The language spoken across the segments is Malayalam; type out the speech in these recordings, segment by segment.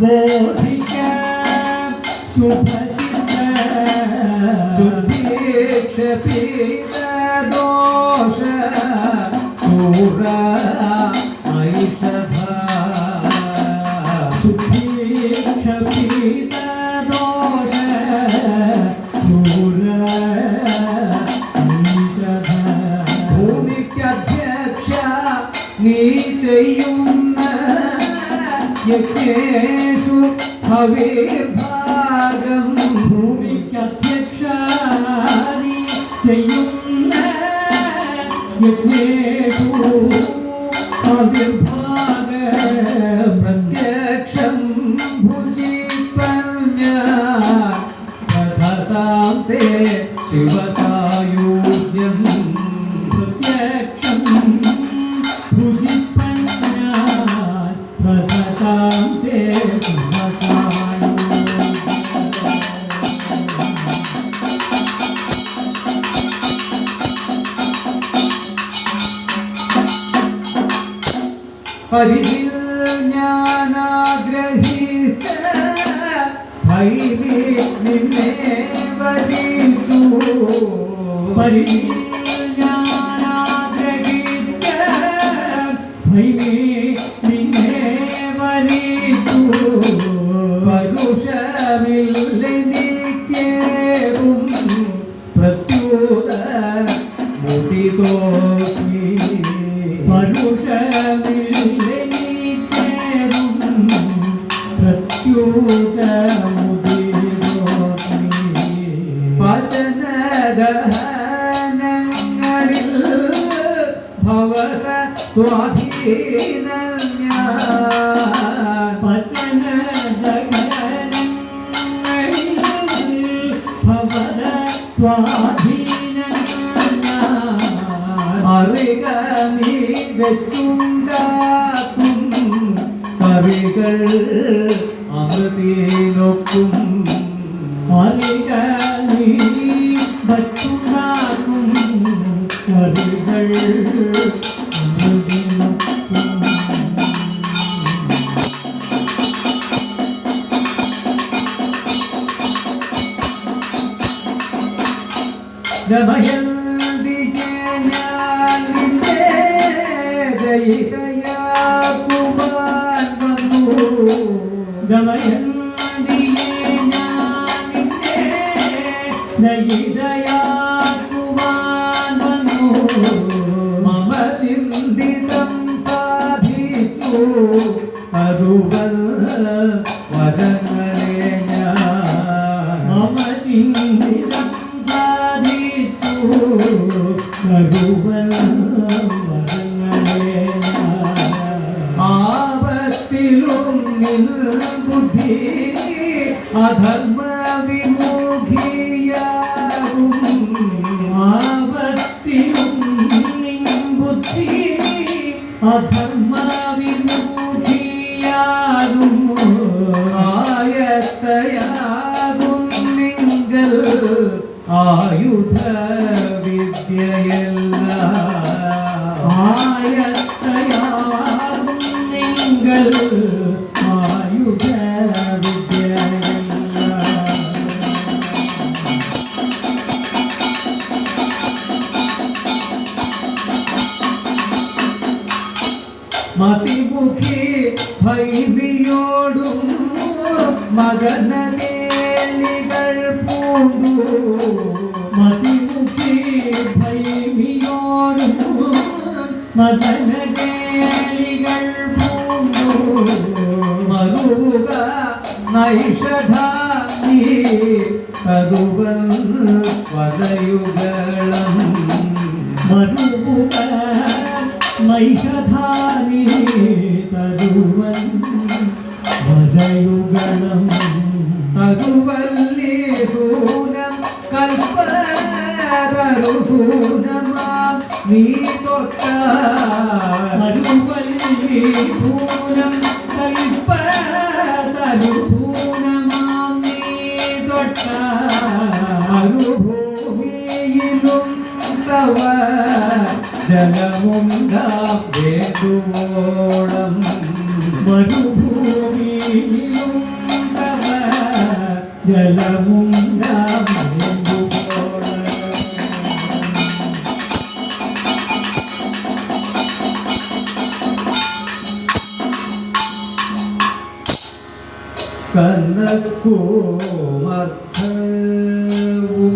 ബോധിക്കാം ശുഭചിത്ത ശുദ്ധീക്ഷപീത ദോഷ ശൂര ഹവിർഭാഗം ഭൂമിക്കധ്യക്ഷാരി ചെയ്യുന്ന യജ്ഞേഷു ആവിർഭാഗ പ്രത്യക്ഷം ഭുജിപ്പഞ്ഞ കഥതാം തേ ശിവസായൂജ്യം പരിധിൽ ഞാനാഗ്രഹിച്ച ഭൈരി നിന്നെ വരിച്ചു പരിധിയിൽ ഞാനാഗ്രഹിച്ച ഭൈമേ നിന്നെ വരിച്ചു. പരുഷമില്ലെനിക്കേറും പ്രത്യുത മുടിതോക്കി പരുഷമില്ലെനിക്കേതും ഭവത സ്വാധീന വചനജഗനങ്ങളിൽ ഭവത സ്വാധീനജ്ഞാന അറിക നീ വെച്ചുണ്ടാക്കും കവികൾ ദമയന്തിക്ക് ഞാൻ നിന്നെ ദയിതയാക്കുവാൻ വന്നു ദമയന്തിയെ ഞാൻ നിന്നെ ദയിതയാക്കുവാൻ വന്നു. മമ ചിന്തിതം സാധിച്ചു അരുവൽ വരങ്ങളെ അധർമ്മ വിമുഖിയാകും ആപത്തിലും ബുദ്ധി അധർമ്മ വിമുഖിയാകും ആയത്തയാകും നിങ്ങൾ ആയുധ വിദ്യയല്ല ആയത്തയാകും മതിമുഖി ഭൈവിയോടും മകനലേലികൾ പൂണ്ടു. മതിമുഖി ഭൈമിയോടും മദനകേളികൾ പൂണ്ടു. മറുക നൈഷധാനി കടുവൻ വലയുകളം. മരുവുക ഐഷധാനി തരുവൻ വരയുഗണം അതുവല്ലി നീ നീ തവ മരുഭൂമിയിലും തവ ജലമുണ്ടാം കന്നക്കൂമർത്ഥവും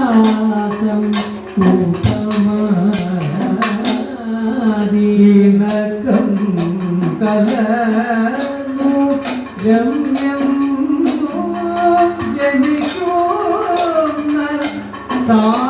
അനുപ്രാസം ഉപമാതി കലർന്നു രമ്യം ജനിക്കുന്ന സാരസ്വതം